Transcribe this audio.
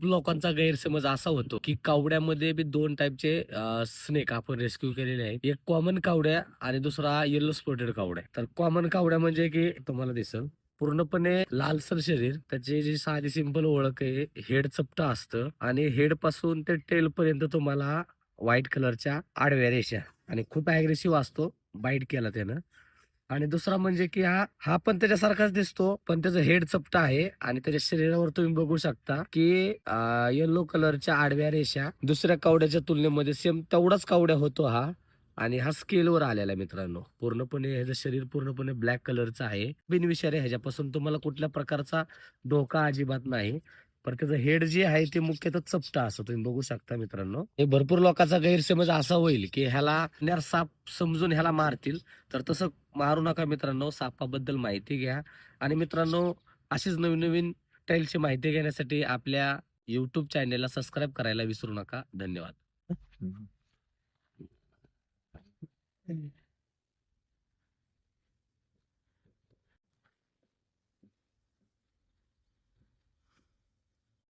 खूप लोकांचा गैरसमज असा होतो की कावड्यामध्ये बी दोन टाईपचे स्नेक आपण रेस्क्यू केलेले आहेत. एक कॉमन कावड्या आणि दुसरा येलो स्पॉटेड कावड्या. तर कॉमन कावड्या म्हणजे की तुम्हाला दिसल पूर्णपणे लालसर शरीर त्याची जी साधी सिंपल ओळख आहे हेड चपटा असतं आणि हेडपासून ते टेल पर्यंत तुम्हाला व्हाईट कलरच्या आडव्या रेषा आणि खूप अग्रेसिव्ह असतो बाईट केला त्यानं. आणि दुसरा म्हणजे की हा हा पण त्याच्यासारखाच दिसतो पण त्याचं हेड चपटा आहे आणि त्याच्या शरीरावर तुम्ही बघू शकता की येलो कलरच्या आडव्या रेषा दुसऱ्या कावड्याच्या तुलनेमध्ये सेम तेवढाच कावड्या होतो हा आणि हा स्केलवर आलेला आहे मित्रांनो. पूर्णपणे ह्याचं शरीर पूर्णपणे ब्लॅक कलरचं आहे. बिनविषारी आहे. ह्याच्यापासून तुम्हाला कुठल्या प्रकारचा धोका अजिबात नाही. पण त्याचं हेड जे आहे ते मुख्यतः चपटा असं तुम्ही बघू शकता मित्रांनो. हे भरपूर लोकांचा गैरसमज असा होईल की ह्याला न्यार साप समजून ह्याला मारतील. तर तसं मारू नका मित्रांनो सापाबद्दल माहिती घ्या. आणि मित्रांनो अशीच नवीन नवीन टाईलची माहिती घेण्यासाठी आपल्या युट्यूब चॅनेलला सबस्क्राईब करायला विसरू नका. धन्यवाद.